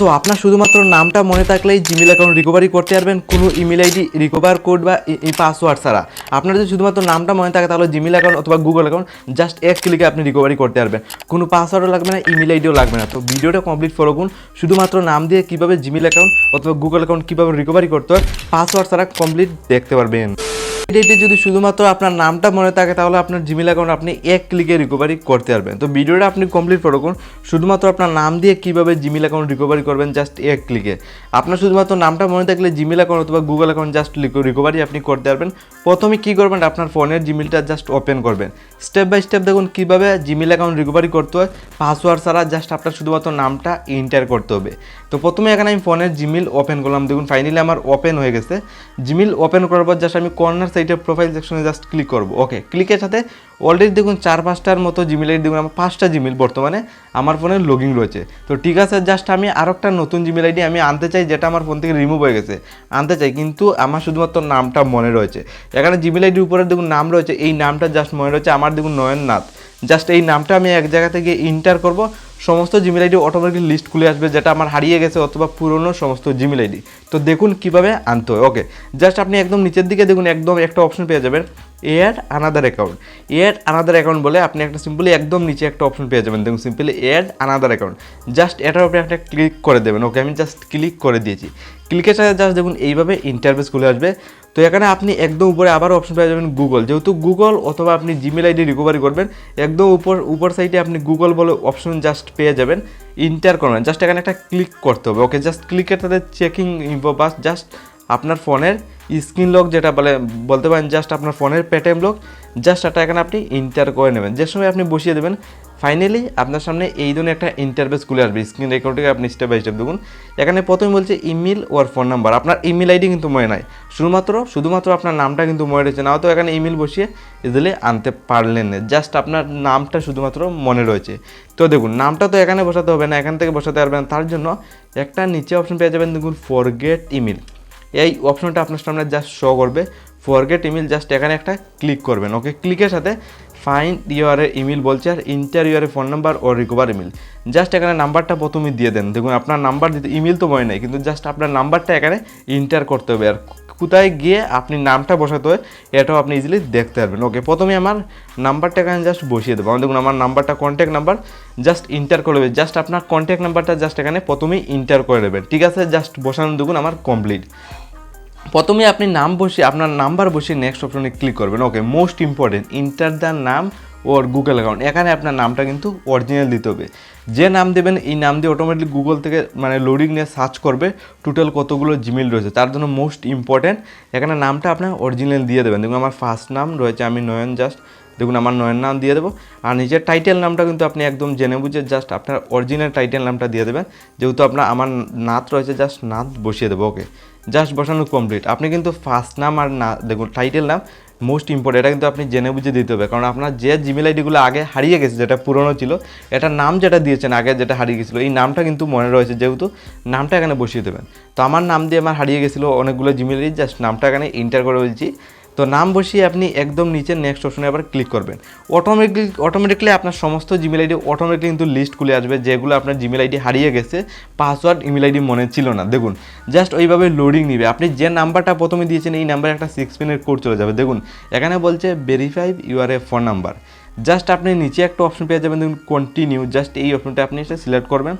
So আপনার শুধুমাত্র নামটা মনে থাকলেই জিমেল অ্যাকাউন্ট রিকভারি করতে পারবেন। কোনো ইমেল আইডি রিকভার কোড বা পাসওয়ার্ড ছাড়া। আপনার যদি শুধুমাত্র নামটা মনে থাকে, তাহলে জিমেল অ্যাকাউন্ট অথবা গুগল অ্যাকাউন্ট জাস্ট এক ক্লিকে আপনি রিকভারি করতে পারবেন। কোনো পাসওয়ার্ডও লাগবে না ইমেল আইডিও লাগবে না। তো ভিডিওটা কমপ্লিট ফলো করুন। শুধুমাত্র নাম দিয়ে কীভাবে জিমেল অ্যাকাউন্ট অথবা গুগল অ্যাকাউন্ট কীভাবে রিকভারি করতে হয় পাসওয়ার্ড ছাড়া কমপ্লিট দেখতে পারবেন। এটি যদি শুধুমাত্র আপনার নামটা মনে থাকে, তাহলে আপনার জিমেল অ্যাকাউন্ট আপনি এক ক্লিকে রিকভারি করতে পারবেন। তো ভিডিওটা আপনি কমপ্লিট করুন। শুধুমাত্র আপনার নাম দিয়ে কীভাবে জিমেল অ্যাকাউন্ট রিকভারি করবেন জাস্ট এক ক্লিকে আপনার শুধুমাত্র নামটা মনে থাকলে জিমেল অ্যাকাউন্ট অথবা গুগল অ্যাকাউন্ট জাস্ট রিকভারি আপনি করতে পারবেন। প্রথমে কী করবেন? আপনার ফোনের জিমেলটা জাস্ট ওপেন করবেন। স্টেপ বাই স্টেপ দেখুন কীভাবে জিমেল অ্যাকাউন্ট রিকভারি করতে হয়। পাসওয়ার্ড ছাড়া জাস্ট আপনার শুধুমাত্র নামটা এন্টার করতে হবে। তো প্রথমে এখানে আমি ফোনের জিমেল ওপেন করলাম। দেখুন ফাইনালি আমার ওপেন হয়ে গেছে। জিমেল ওপেন করার পর জাস্ট আমি কর্নার সাইডে প্রোফাইল সেকশনে জাস্ট ক্লিক করব। ওকে ক্লিকের সাথে অলরেডি দেখুন চার পাঁচটার মতো জিমেল আইডি দেখুন আমার পাঁচটা জিমেল বর্তমানে আমার ফোনে লগিং রয়েছে। তো ঠিক আছে জাস্ট আমি আরও একটা নতুন জিমেল আইডি আমি আনতে চাই, যেটা আমার ফোন থেকে রিমুভ হয়ে গেছে। আনতে চাই, কিন্তু আমার শুধুমাত্র নামটা মনে রয়েছে। এখানে জিমেল আইডির উপরে দেখুন নাম রয়েছে। এই নামটা জাস্ট মনে রয়েছে। আমার দেখুন নয়ননাথ জাস্ট এই নামটা আমি এক জায়গা থেকে ইন্টার করব। সমস্ত জিমেল আইডি অটোমেটিক লিস্ট খুলে আসবে, যেটা আমার হারিয়ে গেছে অথবা পুরনো সমস্ত জিমেল আইডি তো দেখুন কীভাবে আনতে হয়। ওকে জাস্ট আপনি একদম নিচের দিকে দেখুন, একদম একটা অপশন পেয়ে যাবেন। Add another account add another account বলে আপনি একটা সিম্পলি একদম নিচে একটা অপশন পেয়ে যাবেন। দেখুন simply add another account just এটার উপরে একটা ক্লিক করে দেবেন। ওকে আমি জাস্ট ক্লিক করে দিয়েছি। ক্লিকের সাথে জাস্ট দেখুন, এইভাবে ইন্টারভেস খুলে আসবে। তো এখানে আপনি একদম উপরে আবার অপশন পেয়ে যাবেন গুগল যেহেতু গুগল অথবা আপনি জিমেল আইডি রিকভারি করবেন, একদম উপর উপর সাইডে আপনি গুগল বলে অপশন জাস্ট পেয়ে যাবেন ইন্টার করবেন জাস্ট এখানে একটা ক্লিক করতে হবে ওকে জাস্ট ক্লিকের সাথে চেকিং বাস জাস্ট আপনার ফোনের স্ক্রিন লক যেটা বলে, বলতে পারেন জাস্ট আপনার ফোনের পেটিএম লক জাস্ট এটা এখানে আপনি ইন্টার করে নেবেন। যে সময় আপনি বসিয়ে দেবেন ফাইনালি আপনার সামনে এই ধরনের একটা ইন্টারভেস খুলে আসবে স্ক্রিন রেকর্ডিং আপনি স্টেপ বাই স্টেপ দেখুন। এখানে প্রথমে বলছে ইমেল ওর ফোন নাম্বার আপনার ইমেল আইডি কিন্তু মনে নাই। শুধুমাত্র শুধুমাত্র আপনার নামটা কিন্তু মনে রয়েছে। নাও তো এখানে ইমেল বসিয়ে ইজিলি আনতে পারলেন না। জাস্ট আপনার নামটা শুধুমাত্র মনে রয়েছে। তো দেখুন, নামটা তো এখানে বসাতে হবে না, এখান থেকে বসাতে পারবেন তার জন্য একটা নিচে অপশন পেয়ে যাবেন, দেখুন ফরগেট ইমেল এই অপশনটা আপনার সামনে জাস্ট শো করবে। ফরগেট ইমেল জাস্ট এখানে একটা ক্লিক করবেন। ওকে ক্লিকের সাথে ফাইন ইউআর ইমেল বলছে আর enter your phone number or recover email just এখানে নাম্বারটা প্রথমে দিয়ে দেন। দেখুন, আপনার নাম্বার দিতে ইমেল তো মনে নেই, কিন্তু জাস্ট আপনার নাম্বারটা এখানে ইন্টার করতে হবে। আর কোথায় গিয়ে আপনি নামটা বসাতে হয়, এটাও আপনি ইজিলি দেখতে পারবেন। ওকে প্রথমে আমার নাম্বারটা এখানে জাস্ট বসিয়ে দেবো। দেখুন, আমার নাম্বারটা কন্ট্যাক্ট নাম্বার জাস্ট ইন্টার করে দেবেন জাস্ট আপনার কন্ট্যাক্ট নাম্বারটা জাস্ট এখানে প্রথমেই ইন্টার করে দেবেন ঠিক আছে জাস্ট বসানো দেখুন, আমার কমপ্লিট প্রথমে আপনি নাম বসে আপনার নাম্বার বসে নেক্সট অপশনে ক্লিক করবেন। Okay most important enter the নাম ওর গুগল অ্যাকাউন্ট এখানে আপনার নামটা কিন্তু অরিজিনাল দিতে হবে। যে নাম দেবেন, এই নাম দিয়ে অটোমেটিক গুগল থেকে মানে লোডিং নিয়ে সার্চ করবে। টোটাল কতগুলো জিমেল রয়েছে, তার জন্য মোস্ট ইম্পর্টেন্ট এখানে নামটা আপনার অরিজিনাল দিয়ে দেবেন। দেখুন, আমার ফার্স্ট নাম রয়েছে, আমি নয়ন জাস্ট। দেখুন, আমার নয়ন নাম দিয়ে দেবো। আর নিজের টাইটেল নামটা কিন্তু আপনি একদম জেনে বুঝে জাস্ট আপনার অরিজিনাল টাইটেল নামটা দিয়ে দেবেন। যেহেতু আপনার, আমার নাথ রয়েছে জাস্ট নাথ বসিয়ে দেবো ওকে জাস্ট বসানো কমপ্লিট আপনি কিন্তু ফার্স্ট নাম আর না, দেখুন টাইটেল নাম মোস্ট ইম্পর্টেন্ট এটা কিন্তু আপনি জেনে বুঝে দিতে হবে। কারণ আপনার যে জিমেল আইডিগুলো আগে হারিয়ে গেছে, যেটা পুরনো ছিল এটা নাম যেটা দিয়েছেন আগে যেটা হারিয়ে গেছিল, এই নামটা কিন্তু মনে রয়েছে, যেহেতু নামটা এখানে বসিয়ে দেবেন। তো আমার নাম দিয়ে আমার হারিয়ে গেছিল অনেকগুলো জিমেল আইডি জাস্ট নামটা এখানে ইন্টার করে বলছি। তো নাম বসিয়ে আপনি একদম নিচে নেক্সট অপশনে আবার ক্লিক করবেন। অটোমেটিকলি অটোমেটিকলি আপনার সমস্ত জিমেল আইডি অটোমেটিকলি কিন্তু লিস্ট খুলে আসবে, যেগুলো আপনার জিমেল আইডি হারিয়ে গেছে পাসওয়ার্ড ইমেল আইডি মনে ছিল না। দেখুন জাস্ট ওইভাবে লোডিং নিবে। আপনি যে নাম্বারটা প্রথমে দিয়েছেন, এই নাম্বারে একটা সিক্স পিনের কোড চলে যাবে। দেখুন, এখানে বলছে verify your a phone number just আপনি নিচে একটা অপশন পেয়ে যাবেন, দেখুন কন্টিনিউ জাস্ট এই অপশনটা আপনি এসে সিলেক্ট করবেন।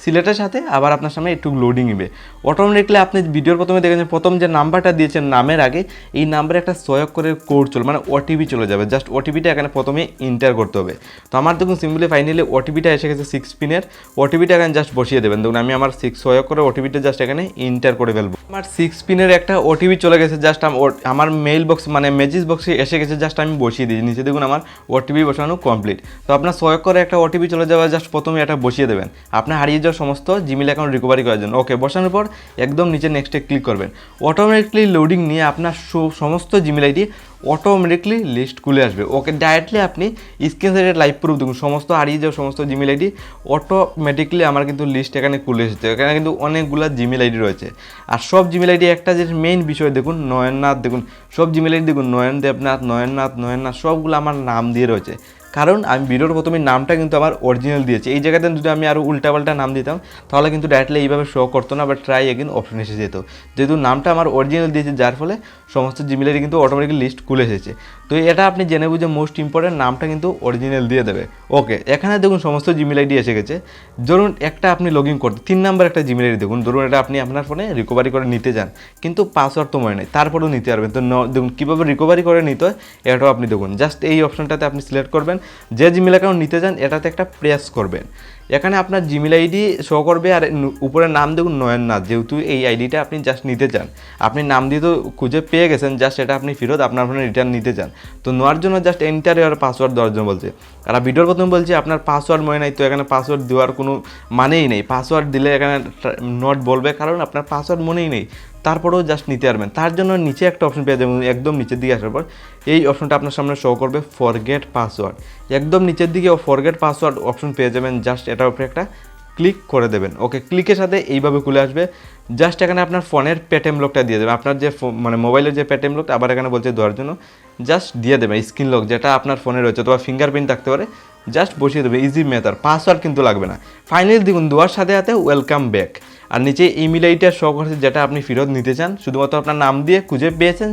সিলেটের সাথে আবার আপনার সামনে একটু লোডিং নেবে। অটোমেটিকলি আপনি ভিডিওর প্রথমে দেখেছেন প্রথম যে নাম্বারটা দিয়েছেন নামের আগে, এই নাম্বারে একটা সয়ক করে কোড চলে মানে ওটিপি চলে যাবে। জাস্ট ওটিপিটা এখানে প্রথমে ইন্টার করতে হবে। তো আমার দেখুন সিম্পলি ফাইনালি ওটিপিটা এসে গেছে সিক্স পিনের ওটিপিটা এখানে জাস্ট বসিয়ে দেবেন। দেখুন আমি আমার সিক্স সয়ক করে ওটিপিটা জাস্ট এখানে ইন্টার করে ফেলব। আমার সিক্স পিনের একটা ওটিপি চলে গেছে জাস্ট আমার মেইল বক্স মানে মেজিস বক্সে এসে গেছে জাস্ট আমি বসিয়ে দিয়েছি। নিচে দেখুন আমার ওটিপি বসানো কমপ্লিট তো আপনার সয়ক করে একটা ওটিপি চলে যাওয়া জাস্ট প্রথমে এটা বসিয়ে দেবেন। আপনার হারিয়ে যাওয়া সমস্ত জিমেল অ্যাকাউন্ট রিকভারি করার জন্য। ওকে বসানোর পর একদম নিচে নেক্সটে ক্লিক করবেন। অটোমেটিকলি লোডিং নিয়ে আপনার সমস্ত জিমেল আইডি অটোমেটিকলি লিস্ট খুলে আসবে। ওকে ডাইরেক্টলি আপনি স্ক্রিন সাইডে লাইভ প্রুফ দেখুন। সমস্ত হারিয়ে যাওয়া সমস্ত জিমেল আইডি অটোমেটিকলি আমার কিন্তু লিস্ট এখানে খুলে এসেছে। এখানে কিন্তু অনেকগুলো জিমেল আইডি রয়েছে। আর সব জিমেল আইডি একটা যে মেইন বিষয় দেখুন, নয়ননাথ দেখুন। সব জিমেল আইডি দেখুন নয়ন দেবনাথ নয়ননাথ নয়ননাথ, সবগুলো আমার নাম দিয়ে রয়েছে। কারণ আমি ভিডিওর প্রথমে নামটা কিন্তু আমার অরিজিনাল দিয়েছি। এই জায়গাতে যদি আমি আরও উল্টাপাল্টা নাম দিতাম, তাহলে কিন্তু ডাইরেক্টলি এইভাবে শো করতো না বা ট্রাই এগিন অপশন এসে যেত। যেহেতু নামটা আমার অরিজিনাল দিয়েছে, যার ফলে সমস্ত জিমেলেরই কিন্তু অটোমেটিক লিস্ট খুলে এসেছে। তো এটা আপনি জেনে বুঝে মোস্ট ইম্পর্টেন্ট নামটা কিন্তু অরিজিনাল দিয়ে দেবে। ওকে এখানে দেখুন সমস্ত জিমেল আইডি এসে গেছে। ধরুন একটা আপনি লগ ইন করতে, তিন নাম্বার একটা জিমেল আইডি দেখুন। ধরুন এটা আপনি আপনার ফোনে রিকভারি করে নিতে যান কিন্তু পাসওয়ার্ড তো মনে নেই, তারপরেও নিতে পারবেন। তো দেখুন কীভাবে রিকভারি করে নিতে হয়, এটাও আপনি দেখুন। জাস্ট এই অপশনটাতে আপনি সিলেক্ট করবেন। যে জিমেল অ্যাকাউন্ট নিতে চান, এটাতে একটা প্রেস করবেন। এখানে আপনার জিমেল আইডি শো করবে আর উপরে নাম দেখুন নয়ন নয়ননাথ, যেহেতু এই আইডিটা আপনি জাস্ট নিতে চান। আপনি নাম দিয়ে তো খুঁজে পেয়ে গেছেন জাস্ট এটা আপনি ফেরত আপনার ফোনে রিটার্ন নিতে চান। তো নেওয়ার জন্য জাস্ট এন্টার আর পাসওয়ার্ড দেওয়ার জন্য বলছে। আর ভিডিওর প্রথম বলছি, আপনার পাসওয়ার্ড মনে নাই, তো এখানে পাসওয়ার্ড দেওয়ার কোনো মানেই নেই। পাসওয়ার্ড দিলে এখানে নট বলবে, কারণ আপনার পাসওয়ার্ড মনেই নেই। তারপরেও জাস্ট নিতে পারবেন। তার জন্য নিচে একটা অপশন পেয়ে যাবেন, একদম নিচের দিকে আসার পর। এই অপশনটা আপনার সামনে শো করবে ফরগেট পাসওয়ার্ড একদম নিচের দিকে ফরগেট পাসওয়ার্ড অপশন পেয়ে যাবেন জাস্ট এটার উপরে একটা ক্লিক করে দেবেন। ওকে ক্লিকের সাথে এইভাবে খুলে আসবে। জাস্ট এখানে আপনার ফোনের পেটিএম লকটা দিয়ে দেবেন। আপনার যে মানে মোবাইলের যে পেটিএম লকটা আবার এখানে বলছে দেওয়ার জন্য জাস্ট দিয়ে দেবেন স্ক্রিন লক যেটা আপনার ফোনে রয়েছে অথবা ফিঙ্গারপ্রিন্ট থাকতে পারে। জাস্ট বসিয়ে দেবে ইজি মেথাড পাসওয়ার্ড কিন্তু লাগবে না। ফাইনালি দেখুন, দেওয়ার সাথে সাথে ওয়েলকাম ব্যাক আর নিচে ইমেল আইডিটা শো করছে, যেটা আপনি ফেরত নিতে চান। শুধুমাত্র আপনার নাম দিয়ে খুঁজে পেয়েছেন,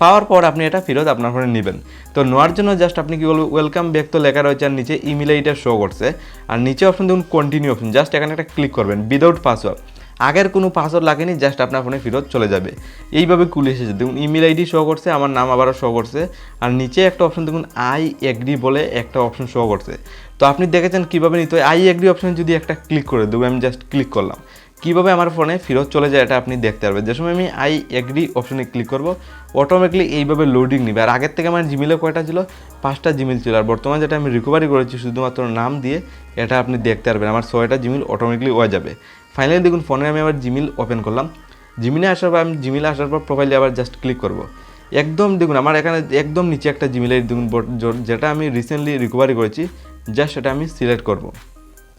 পাওয়ার পর আপনি এটা ফেরত আপনার ফোনে নেবেন। তো নেওয়ার জন্য জাস্ট আপনি কি বলব ওয়েলকাম ব্যাক তো লেখা রয়েছে, আর নিচে ইমেল আইডিটা শো করছে। আর নিচে অপশন দেখুন কন্টিনিউ অপশন জাস্ট এখানে একটা ক্লিক করবেন উইদাউট পাসওয়ার্ড আগের কোনো পাসওয়ার্ড লাগেনি জাস্ট আপনার ফোনে ফেরত চলে যাবে। এইভাবে খুলে এসেছে দেখুন ইমেল আইডি শো করছে, আমার নাম আবারও শো করছে। আর নিচে একটা অপশন দেখুন আই এগ্রি বলে একটা অপশন শো করছে। তো আপনি দেখেছেন কীভাবে নিতে হয়? আই এগ্রি অপশন যদি একটা ক্লিক করে দেবো আমি জাস্ট ক্লিক করলাম। কীভাবে আমার ফোনে ফেরত চলে যায়, এটা আপনি দেখতে পারবেন। যে সময় আমি আই এগ্রি অপশনে ক্লিক করব অটোমেটিকলি এইভাবে লোডিং নিবে। আর আগের থেকে আমার জিমেলে কয়টা ছিল? পাঁচটা জিমেল ছিল। আর বর্তমানে যেটা আমি রিকভারি করেছি, শুধুমাত্র নাম দিয়ে, এটা আপনি দেখতে পারবেন। আমার ছয়টা জিমেল অটোমেটিকলি হয়ে যাবে। ফাইনালি দেখুন ফোনে আমি আবার জিমেল ওপেন করলাম। জিমিলে আসার পর আমি জিমেলে আসার পর প্রোফাইলে আবার জাস্ট ক্লিক করব। একদম, দেখুন, আমার এখানে একদম নিচে একটা জিমেল আইডি দেখুন যেটা আমি রিসেন্টলি রিকভারি করেছি জাস্ট সেটা আমি সিলেক্ট করব।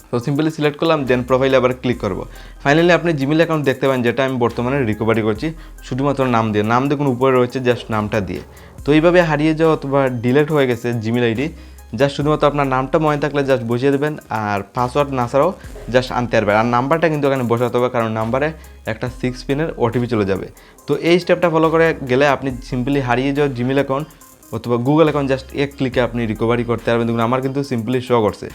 তো সিম্পলি সিলেক্ট করলাম দেন প্রোফাইলে আবার ক্লিক করব। ফাইনালি আপনি জিমেল অ্যাকাউন্ট দেখতে পান যেটা আমি বর্তমানে রিকভারি করছি, শুধুমাত্র নাম দিয়ে। নাম দেখুন, উপরে রয়েছে জাস্ট নামটা দিয়ে। তো এইভাবে হারিয়ে যাওয়া অথবা ডিলেট হয়ে গেছে জিমেল আইডি জাস্ট শুধুমাত্র আপনার নামটা মনে থাকলে জাস্ট বসিয়ে দেবেন, আর পাসওয়ার্ড না ছাড়াও জাস্ট আনতে পারবেন। আর নাম্বারটা কিন্তু এখানে বসাতে হবে, কারণ নাম্বারে একটা সিক্স পিনের ওটিপি চলে যাবে। তো এই স্টেপটা ফলো করে গেলে আপনি সিম্পলি হারিয়ে যাওয়া জিমেল অ্যাকাউন্ট অথবা গুগল অ্যাকাউন্ট জাস্ট এক ক্লিকে আপনি রিকভারি করতে পারবেন। দেখুন, আমার কিন্তু সিম্পলি শো করছে।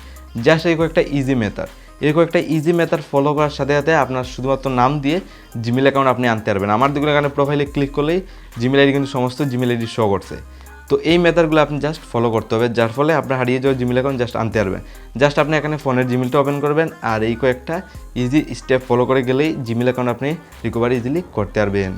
জাস্ট এই একটা ইজি মেথড এরকম একটা ইজি মেথড ফলো করার সাথে সাথে আপনার শুধুমাত্র নাম দিয়ে জিমেল অ্যাকাউন্ট আপনি আনতে পারবেন। আমার দেখুন, এখানে প্রোফাইলে ক্লিক করলেই জিমেল আইডি কিন্তু সমস্ত জিমেল আইডি শো করছে। তো এই মেথডগুলো আপনি জাস্ট ফলো করতে হবে, যার ফলে আপনার হারিয়ে যাওয়া জিমেল অ্যাকাউন্ট জাস্ট আনতে পারবেন। জাস্ট আপনি এখানে ফোনের জিমেলটা ওপেন করবেন, আর এই কয়েকটা ইজি স্টেপ ফলো করে গেলেই জিমেল অ্যাকাউন্ট আপনি রিকভারি ইজিলি করতে পারবেন।